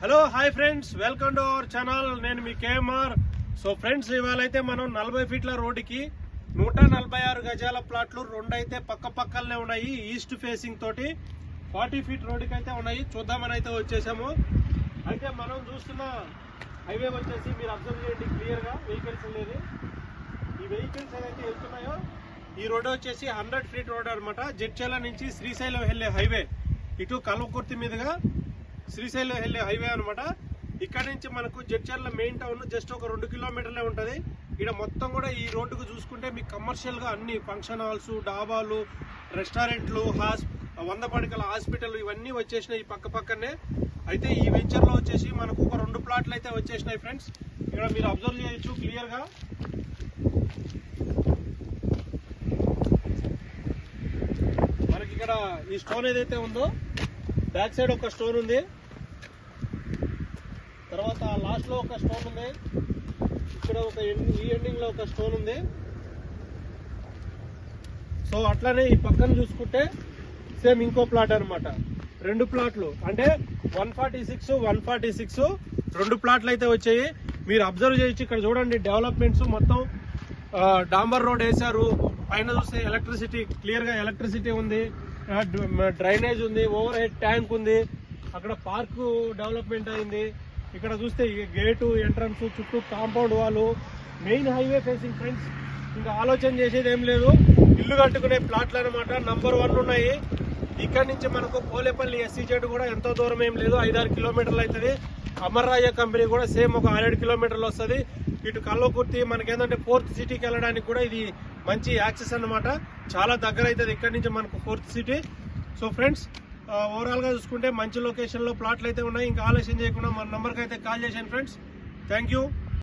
Hello hi friends welcome to our channel నేను మీ KMR. So friends ఇవాళ అయితే మనం నలభై ఫీట్ల రోడ్డుకి నూట నలభై ఆరు గజాల ప్లాట్లు రెండు అయితే పక్క పక్కలనే ఉన్నాయి ఈస్ట్ ఫేసింగ్ తోటి. ఫార్టీ ఫీట్ రోడ్డుకి అయితే ఉన్నాయి. చూద్దామని అయితే వచ్చేసాము. అయితే మనం చూస్తున్న హైవే వచ్చేసి మీరు అబ్జర్వ్ చేయండి క్లియర్గా. వెహికల్స్ అనేది. ఈ వెహికల్స్ ఏదైతే వెళ్తున్నాయో ఈ రోడ్ వచ్చేసి హండ్రెడ్ ఫీట్ రోడ్ అనమాట జడ్చల నుంచి శ్రీశైలం వెళ్ళే హైవే. ఇటు కల్వకుర్తి మీదుగా శ్రీశైలం వెళ్ళే హైవే అనమాట ఇక్కడ నుంచి మనకు జడ్చర్ల మెయిన్ టౌన్ జస్ట్ ఒక రెండు కిలోమీటర్లే ఉంటుంది. ఇక్కడ మొత్తం కూడా ఈ రోడ్డుకు చూసుకుంటే మీకు కమర్షియల్గా అన్ని ఫంక్షన్ హాల్స్ డాబాలు రెస్టారెంట్లు హాస్ వంద పడకల హాస్పిటల్ ఇవన్నీ వచ్చేసినాయి ఈ పక్క పక్కనే. అయితే ఈ వెంచర్లో వచ్చేసి మనకు ఒక రెండు ప్లాట్లు అయితే వచ్చేసినాయి ఫ్రెండ్స్ ఇక్కడ మీరు అబ్జర్వ్ చేయొచ్చు క్లియర్గా మనకి ఇక్కడ ఈ స్టోన్ ఏదైతే ఉందో బ్యాక్ సైడ్ ఒక స్టోన్ ఉంది. తర్వాత లాస్ట్లో ఒక స్టోన్ ఉంది. ఇక్కడ ఒక ఈ ఎండింగ్లో ఒక స్టోన్ ఉంది. సో అట్లానే ఈ పక్కన చూసుకుంటే సేమ్ ఇంకో ప్లాట్ అనమాట రెండు ప్లాట్లు. అంటే one forty six one forty six రెండు ప్లాట్లు అయితే వచ్చాయి. మీరు అబ్జర్వ్ చేయొచ్చు. ఇక్కడ చూడండి డెవలప్మెంట్స్ మొత్తం. డాంబర్ రోడ్ వేశారు. పైన చూస్తే ఎలక్ట్రిసిటీ క్లియర్గా ఎలక్ట్రిసిటీ ఉంది. డ్రైనేజ్ ఉంది ఓవర్ హెడ్ ట్యాంక్ ఉంది అక్కడ పార్కు డెవలప్మెంట్ అయింది. ఇక్కడ చూస్తే గేటు ఎంట్రన్స్ చుట్టూ కాంపౌండ్ వాళ్ళు మెయిన్ హైవే ఫేసింగ్ ఫ్రెండ్స్. ఇంకా ఆలోచన చేసేది ఏం లేదు. ఇల్లు కట్టుకునే ప్లాట్లు అనమాట నంబర్ వన్ ఉన్నాయి. ఇక్కడ నుంచి మనకు పోలేపల్లి ఎస్సీజెడ్ కూడా ఎంతో దూరం ఏం లేదు. ఐదారు కిలోమీటర్లు అవుతుంది. అమర్రాయ కంపెనీ కూడా సేమ్ ఒక ఆరేడు కిలోమీటర్లు వస్తుంది. ఇటు కల్వకుర్తి మనకేంటంటే ఫోర్త్ సిటీకి వెళ్ళడానికి కూడా ఇది మంచి యాక్సెస్ అన్నమాట. చాలా దగ్గర అవుతుంది ఇక్కడ నుంచి మనకు ఫోర్త్ సిటీ. సో ఫ్రెండ్స్ ఓవరాల్గా చూసుకుంటే మంచి లొకేషన్లో ప్లాట్లు అయితే ఉన్నాయి. ఇంకా ఆలస్యం చేయకుండా మన నెంబర్కి అయితే కాల్ చేశాను ఫ్రెండ్స్. Thank you